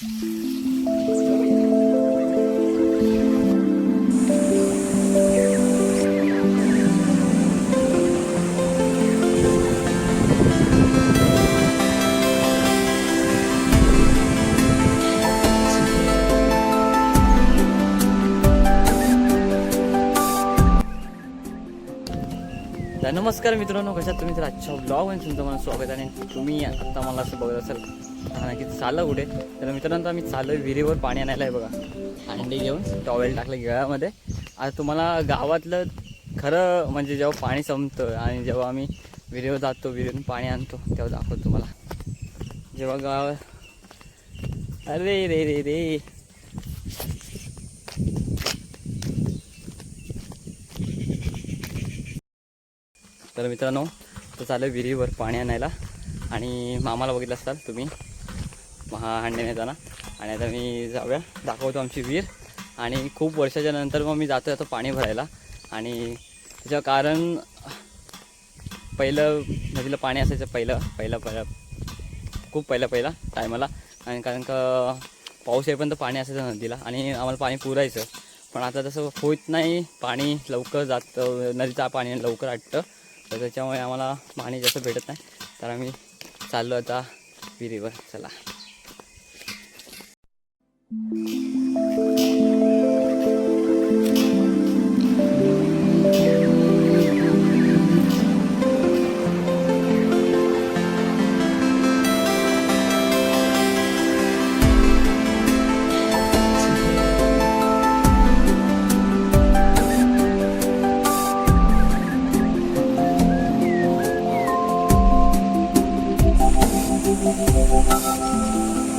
Thank you. तर नमस्कार मित्रांनो कशात तुम्ही? तर आजच्या ब्लॉगमध्ये तुमचं मला स्वागत आहे. आणि तुम्ही आता मला असं बघत असाल हा की चाललं कुठे? तर मित्रांनो आम्ही चाललो विहिरीवर पाणी आणायला आहे बघा. अंडी घेऊन. टॉवेल टाकलं गिळामध्ये आता तुम्हाला गावातलं खरं म्हणजे जेव्हा पाणी संपतं आणि जेव्हा आम्ही विहिरीवर जातो विहिरीतून पाणी आणतो तेव्हा दाखवतो तुम्हाला. जेव्हा गाव अरे रे रे रे. तर मित्रांनो तो चालू आहे विहिरीवर पाणी आणायला. आणि मामाला बघितलं असाल तुम्ही महा हांडे नेताना आणि आता मी जाऊया दाखवतो आमची विहीर. आणि खूप वर्षाच्या नंतर मग मी जातो आता पाणी भरायला. आणि त्याचं कारण पहिलं नदीला पाणी असायचं पहिलं पहिलं पहिलं खूप पहिलं पहिला टायमाला. आणि कारण का पाऊस येईपर्यंत पाणी असायचं नदीला. आणि आम्हाला पाणी पुरायचं. पण आता तसं होत नाही. पाणी लवकर जातं नदीचा पाणी लवकर आटतं. तर त्याच्यामुळे आम्हाला पाणी जास्त भेटत नाही. तर आम्ही चाललो आता विहिरीवर. चला. हे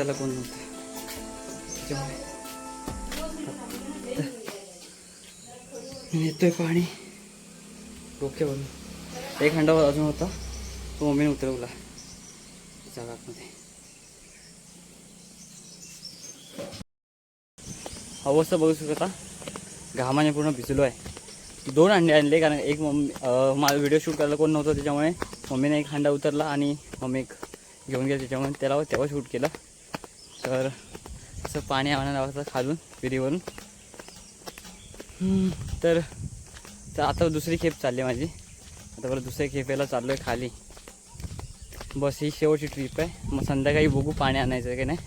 करायला कोण नव्हतं. येतोय पाणी. डोक्यावरून एक हंडा अजून होता. तो मम्मीने उतरवला. जागा आतमध्ये अवस्था बघू शकता. घामाने पूर्ण भिजलो आहे. दोन अंडे आणले कारण एक मम्मी माझा व्हिडिओ शूट करायला कोण नव्हतं त्याच्यामुळे मम्मीने एक हांडा उतरला आणि मम्मी एक घेऊन गेला त्याच्यामुळे त्याला तेव्हा शूट केलं. तर असं पाणी आम्हाला लावायचं खालून विहिरीवरून. तर तर आता दुसरी खेप चालली माझी. आता बरं दुसऱ्या खेपेला चाललो आहे खाली. बस ही शेवटची ट्रिप आहे. मग संध्याकाळी बघू पाणी आणायचं आहे की नाही.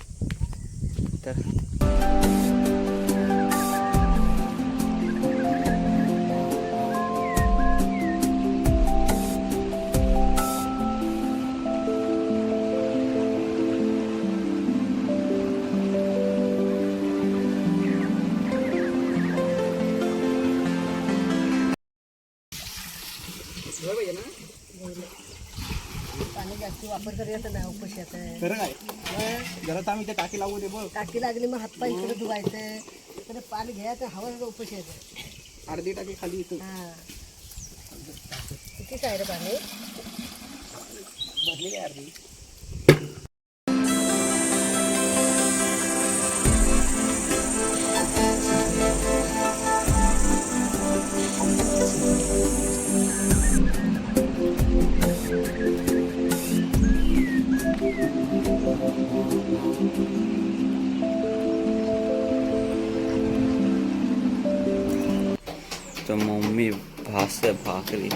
तर जास्त वापर करायचा नाही उपशी आता खरं काय? घरात आम्ही ते टाकी लावू दे बघ. टाकी लागली मग हातपाय इकडे धुवायचं. इकडे पाणी घ्यायचं हवा उपशी येतं अर्धी टाकी खाली इथं. हां. किती आहे रे पाणी भरली काय अर्धी. तर मम्मी भास भाकरी.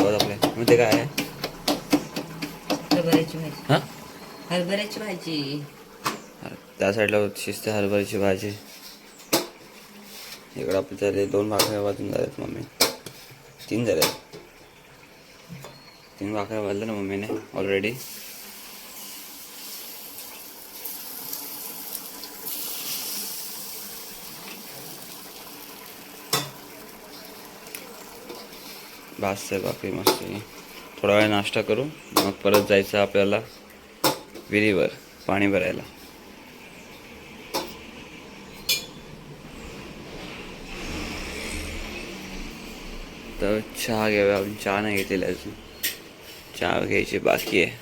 बघा आपल्या मग ते काय हरभऱ्याची भाजी. हां? हरभऱ्याची भाजी. त्या साईडला शिजते हरभऱ्याची भाजी. इकडं आपल्या तरी दोन भाकऱ्या वाजून झाल्यात मम्मी. तीन झाल्यात? तीन भाकऱ्या वाजल्या ना मम्मीने ऑलरेडी भाजतं बाकी मस्त थोडा वेळ नाश्ता करू मग परत जायचं आपल्याला विहिरीवर पाणी भरायला. तर चहा घ्यावा आपण चहा नाही घेतलेला अजून. चहा घ्यायची बाकी आहे.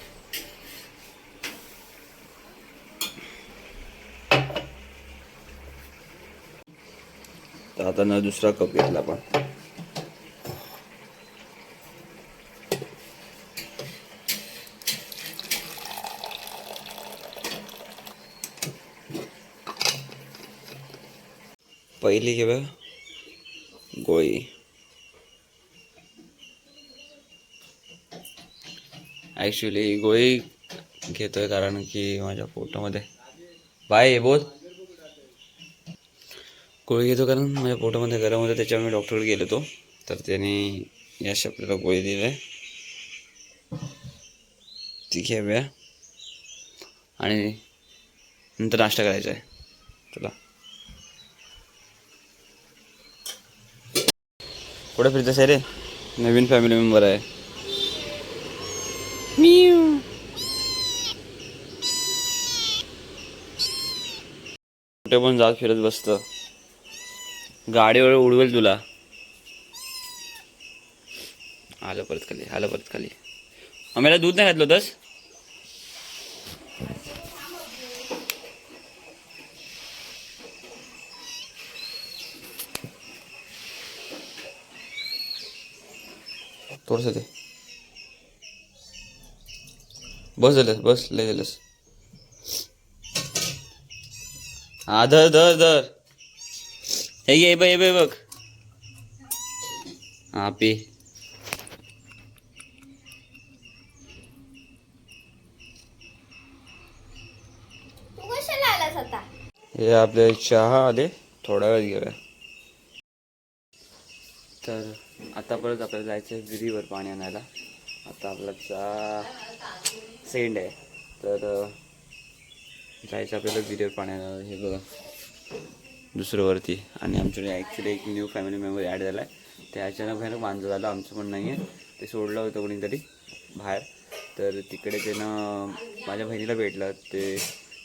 तर आता ना दुसरा कप घेतला आपण. पहिली घेऊया गोळी. ॲक्च्युली गोळी घेतोय कारण की माझ्या पोटामध्ये. बाय बोल. गोळी घेतो कारण माझ्या पोटामध्ये गरम होतं त्याच्यामुळे डॉक्टरकडे गेलो होतो तर त्यांनी या आपल्याला गोळी दिली. आहे ती घ्याव्या आणि नंतर नाश्ता करायचा आहे. तुला कुठे फिरतोस आहे रे नवीन फॅमिली मेंबर आहे. कुठे पण जात फिरत बसतं. गाडीवर उडवेल तुला. आलं परत खाली आलं परत खाली. आम्हाला दूध नाही घातलं होतंस थोडंसं ते बस झालंस बस लय झालंस हा धर धर धर. हे हे बघ हे बघ, हे हा पी. हे आपले चहा आले थोडा वेळ घेऊया. तर आता परत आपल्याला जायचं आहे विहिरीवर पाणी आणायला. आता आपला चा सेंड आहे. तर जायचं आपल्याला विहिरीवर पाणी आणायला. हे बघा. दुसरं वरती. आणि आमच्याकडे ॲक्च्युली एक न्यू फॅमिली मेंबर ॲड झाला आहे ते अचानक भयानक मांजं झालं आमचं पण नाही आहे ते सोडलं होतं कोणीतरी बाहेर. तर तिकडे त्यानं माझ्या बहिणीला भेटलं. ते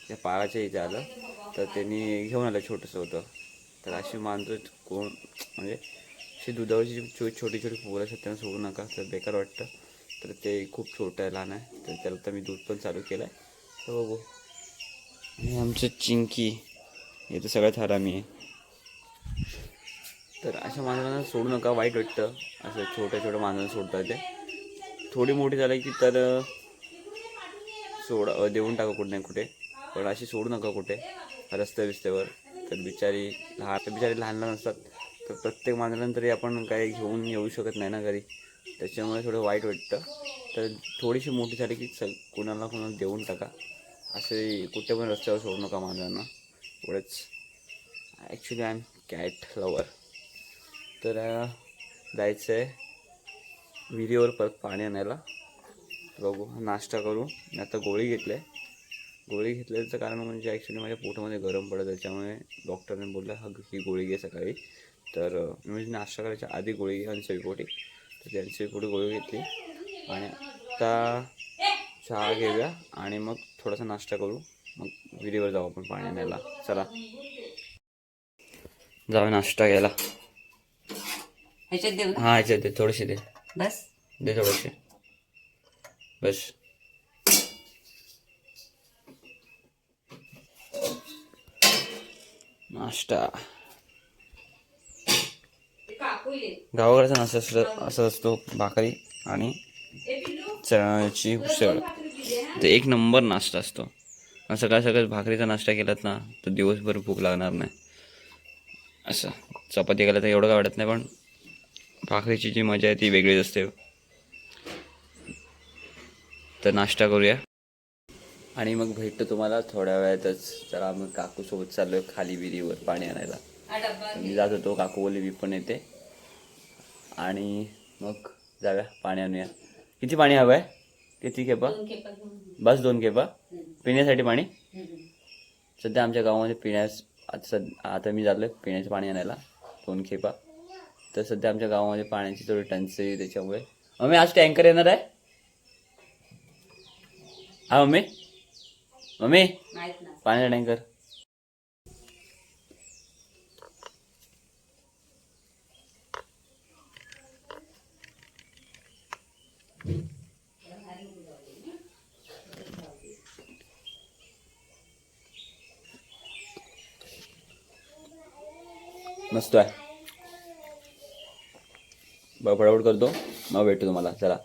त्या पाळाच्या इथे आलं. तर त्यांनी घेऊन आलं छोटंसं होतं. तर अशी मांजं कोण म्हणजे अशी दुधावरची छो छोटी छोटी पोरं असतात त्यांना सोडू नका. तर बेकार वाटतं. तर ते खूप छोटं आहे लहान आहे. तर त्याला तर मी दूध पण चालू केलं आहे तर बघू. आणि आमचं चिंकी. हे तर सगळ्यात हरामी आहे. तर अशा मांजरांना सोडू नका वाईट वाटतं. असं छोट्या छोट्या मांजरांना सोडतात ते. थोडी मोठी झाली की तर सोडा देऊन टाका कुठे नाही कुठे. पण अशी सोडू नका कुठे. रस्त्या बिस्त्यावर तर बिचारी लहान तर बिचारी लहान लहान असतात तर प्रत्येक मांजरांना तरी आपण काही घेऊन येऊ शकत नाही ना घरी. त्याच्यामुळे थोडं वाईट वाटतं. तर थोडीशी मोठी झाली की स कुणाला कुणाला देऊन टाका. असे कुठे पण रस्त्यावर सोडू नका मांजरांना एवढंच. Actually I am cat lover तर जायचं आहे विहिरीवर परत पाणी आणायला. बघू नाश्ता करू. मी आता गोळी घेतली आहे. गोळी घेतल्याचं कारण म्हणजे ॲक्च्युली माझ्या पोटामध्ये गरम पडत त्याच्यामुळे डॉक्टरने बोललं हा ही गोळी घे सकाळी. तर म्हणजे नाश्ता करायच्या आधी गोळी घे अंसवीपोटी तर अंसवीपोटी गोळी घेतली. आणि आता चहा घेऊया आणि मग थोडासा नाश्ता करू. मग विहिरीवर जाऊ आपण पाणी आणायला चला. जाऊ नाश्ता घ्यायला. ह्याच्यात देऊ ना हां ह्याच्यात दे. थोडेसे दे. बस. दे थोडेसे. बस. नाश्ता. गावाकडचा नाश्ता असा असं असतो भाकरी आणि चण्याची उसळ. ते एक नंबर नाश्ता असतो. सकाळ सकाळ भाकरीचा नाश्ता केलात ना तर दिवसभर भूक लागणार नाही. असं. चपाती केलं तर एवढं काय वाटत नाही पण भाकरीची जी मजा आहे ती वेगळीच असते. तर नाश्ता करूया. आणि मग भेटतो तुम्हाला थोड्या वेळातच. तर आम्ही काकूसोबत चाललो आहे खाली विहिरीवर पाणी आणायला. मी जात होतो काकू बोलली मी पण येते. आणि मग जाऊया पाणी आणूया. किती पाणी हवं आहे किती खेपा? बस दोन खेपा? पिण्यासाठी पाणी? सध्या आमच्या गावामध्ये पिण्यास आता आता मी चाललोय पिण्याचं पाणी आणायला दोन खेपा. तर सध्या आमच्या गावामध्ये पाण्याची थोडी टंचाई त्याच्यामुळे. मम्मी आज टँकर येणार आहे? हा मम्मी मम्मी पाण्याचा टँकर? मस्त आहे. बरं फटाफट करतो. मग भेटतो तुम्हाला. चला.